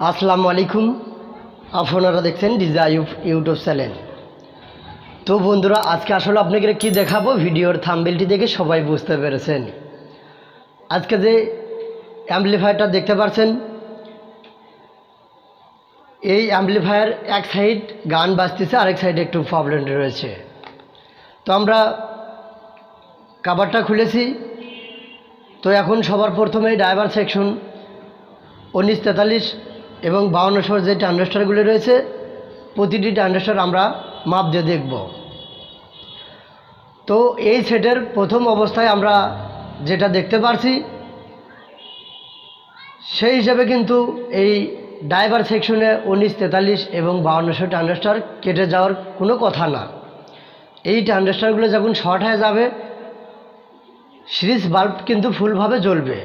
আসসালামু আলাইকুম। আপনারা দেখছেন ডিজাইভ ইউটিউব চ্যানেল। তো বন্ধুরা, আজকে আসলে আপনাকে কি দেখাবো? ভিডিওর থাম্বেলটি দেখে সবাই বুঝতে পেরেছেন। আজকে যে অ্যাম্পলিফায়ারটা দেখতে পাচ্ছেন এই অ্যাম্পলিফায়ার এক সাইড গান বাজতেছে, আরেক সাইডে একটু প্রবলেম রয়েছে। তো আমরা কাভারটা খুলেছি। তো এখন সবার প্রথমেই ড্রাইভার সেকশন উনিশ তেতাল্লিশ এবং বাউন্নশোর যে ট্রান্ডাস্টারগুলি রয়েছে, প্রতিটি ট্রান্ডাস্টার আমরা মাপ দিয়ে দেখব। তো এই সেটের প্রথম অবস্থায় আমরা যেটা দেখতে পারছি, সেই হিসাবে কিন্তু এই ড্রাইভার সেকশনে উনিশ, তেতাল্লিশ এবং বাউন্নশো ট্রান্ডাস্টার কেটে যাওয়ার কোনো কথা না। এই ট্রান্ডাস্টারগুলো যখন শর্ট হয়ে যাবে, সিরিজ বাল্ব কিন্তু ফুলভাবে জ্বলবে।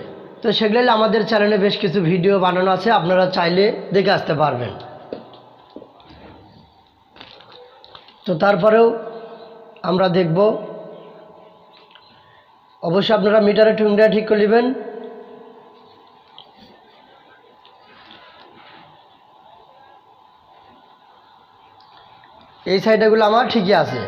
তো সেগুলো আমাদের চ্যানেলে বেশ কিছু ভিডিও বানানো আছে, আপনারা চাইলে দেখে আসতে পারবেন। তো তারপরেও আমরা দেখব। অবশ্যই আপনারা মিটারে টুংটা ঠিক করে নেবেন। এই সাইডেগুলো আমার ঠিকই আছে।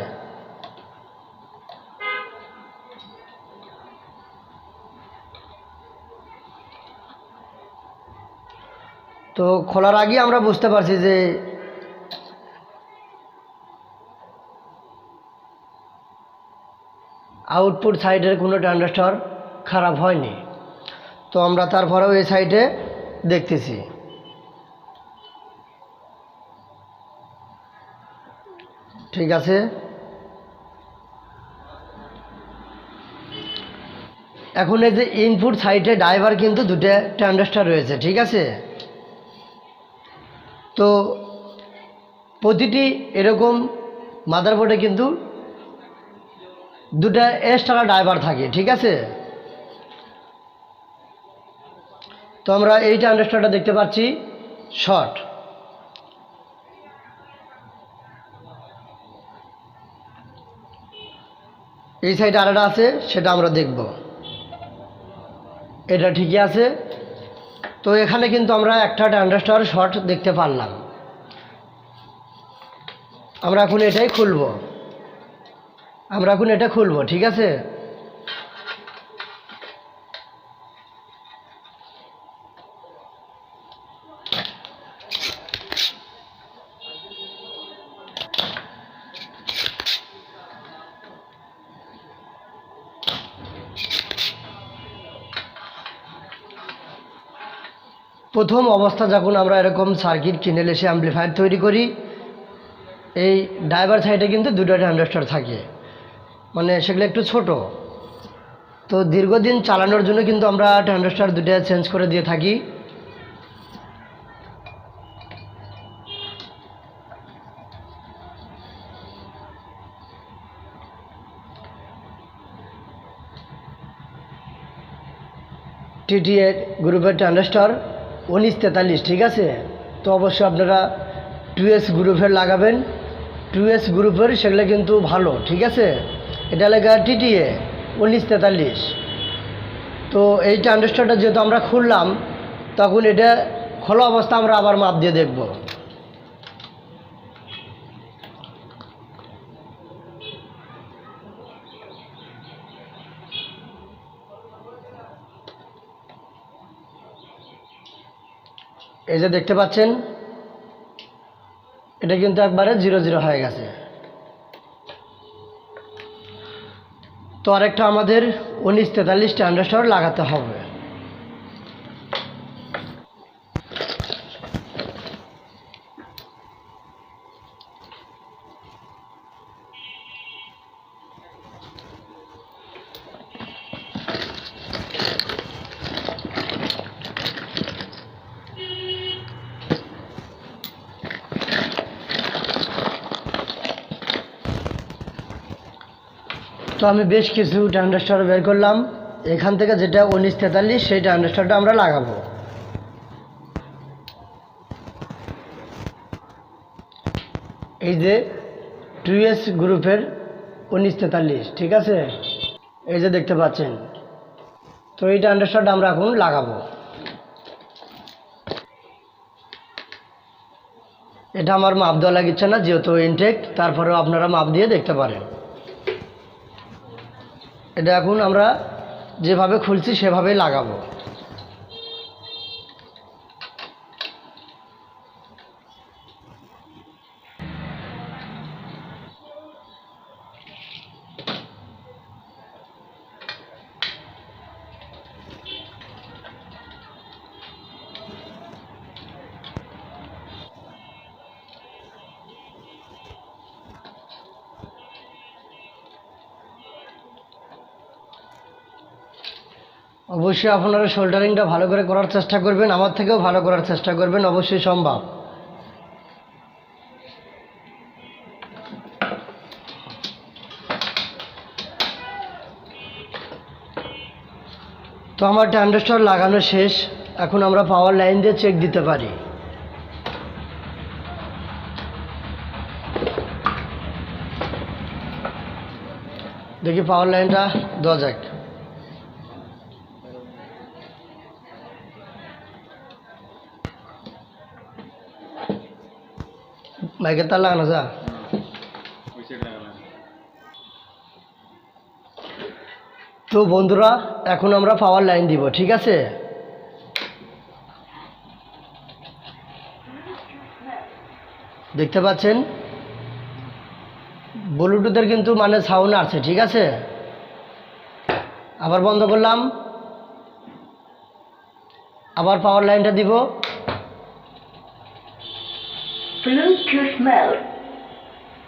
তো খোলার আগে আমরা বুঝতে পারছি যে আউটপুট সাইডের কোনো ট্রান্ডাস্টার খারাপ হয়নি। তো আমরা তারপরেও এই সাইডে দেখতেছি। ঠিক আছে? এখন এই যে ইনপুট সাইডে ড্রাইভার কিন্তু দুটো ট্রান্ডাস্টার রয়েছে, ঠিক আছে? তো প্রতিটি এরকম মাদারবোর্ডে কিন্তু দুটা এক্সট্রা ড্রাইভার থাকে, ঠিক আছে? তো আমরা এই ট্রান্ডাস্টারটা দেখতে পাচ্ছি শর্ট এই সাইডে আরেকটা আছে, সেটা আমরা দেখব। এটা ঠিকই আছে। তো এখানে কিন্তু আমরা একটা ট্রান্ডাস্টার শর্ট দেখতে পারলাম। আমরা এখন এটাই খুলব। আমরা এখন এটা খুলব, ঠিক আছে? প্রথম অবস্থা যখন আমরা এরকম সার্কিট কিনে এসে অ্যাম্পলিফায়ার তৈরি করি এই ড্রাইভার সাইডে কিন্তু দুটো ট্রানজিস্টর থাকে। মানে সেগুলো একটু ছোট। তো দীর্ঘদিন চালানোর জন্য কিন্তু আমরা ট্রানজিস্টর দুটো চেঞ্জ করে দিয়ে থাকি। টিটিএ গ্রুপের ট্রানজিস্টর উনিশ তেতাল্লিশ, ঠিক আছে? তো অবশ্যই আপনারা টু এস গ্রুপের লাগাবেন। টু এস গ্রুপের সেগুলো কিন্তু ভালো, ঠিক আছে? এটা লেখা টিটিএ, উনিশ তেতাল্লিশ। তো এই ট্রানজিস্টরটা যেহেতু আমরা খুললাম, তখন এটা খোলা অবস্থা আমরা আবার মাপ দিয়ে দেখব। এই যে দেখতে পাচ্ছেন এটা কিন্তু একবারে জিরো জিরো হয়ে গেছে। তো আরেকটা আমাদের উনিশ তেতাল্লিশ আন্ডারস্টার লাগাতে হবে। তো আমি বেশ কিছু ট্রান্ডাস্টার বের করলাম। এখান থেকে যেটা উনিশ তেতাল্লিশ, সেই ট্রান্ডাস্টারটা আমরা লাগাবো। এই যে টু এস গ্রুপের উনিশ তেতাল্লিশ, ঠিক আছে? এই যে দেখতে পাচ্ছেন। তো এই ট্রান্ডাস্টারটা আমরা এখন লাগাবো। এটা আমার মাপ দেওয়া লাগিচ্ছে না, যেহেতু ইনটেক তারপরেও আপনারা মাপ দিয়ে দেখতে পারেন। এটা এখন আমরা যেভাবে খুলছি সেভাবে লাগাবো। অবশ্যই আপনারা শোল্ডারিংটা ভালো করে করার চেষ্টা করবেন, আমার থেকেও ভালো করার চেষ্টা করবেন, অবশ্যই সম্ভব। তো আমার ট্যান্ডাস্টার লাগানো শেষ, এখন আমরা পাওয়ার লাইন দিয়ে চেক দিতে পারি। দেখি পাওয়ার লাইনটা দেওয়া যাক। বাইকের তার লাগানো যা তো বন্ধুরা, এখন আমরা পাওয়ার লাইন দিব, ঠিক আছে? দেখতে পাচ্ছেন? ব্লুটুথের কিন্তু মানে সাউন্ড আছে ঠিক আছে? আবার বন্ধ করলাম। আবার পাওয়ার লাইনটা দিব.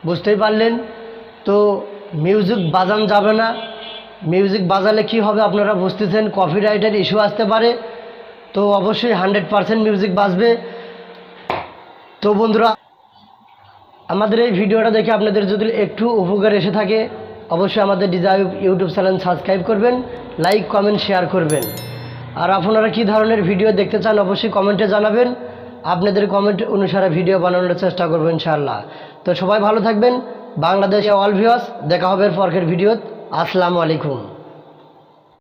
বুঝতেই পারলেন? তো মিউজিক বাজান যাবে না। মিউজিক বাজালে কি হবে আপনারা বুঝতেছেন কপিরাইটের ইস্যু আসতে পারে। তো অবশ্যই হান্ড্রেড পারসেন্ট মিউজিক বাজবে। তো বন্ধুরা, আমাদের এই ভিডিওটা দেখে আপনাদের যদি একটু উপকার এসে থাকে, অবশ্যই আমাদের ডিজাই ইউটিউব চ্যানেল সাবস্ক্রাইব করবেন লাইক কমেন্ট শেয়ার করবেন। আর আপনারা কি ধরনের ভিডিও দেখতে চান, অবশ্যই কমেন্টে জানাবেন। আপনাদের কমেন্ট অনুসারে ভিডিও বানানোর চেষ্টা করব ইনশাল্লাহ তো সবাই ভালো থাকবেন। বাংলাদেশে অল ভিওস দেখা হবে পরকের ভিডিও আসসালামু আলাইকুম।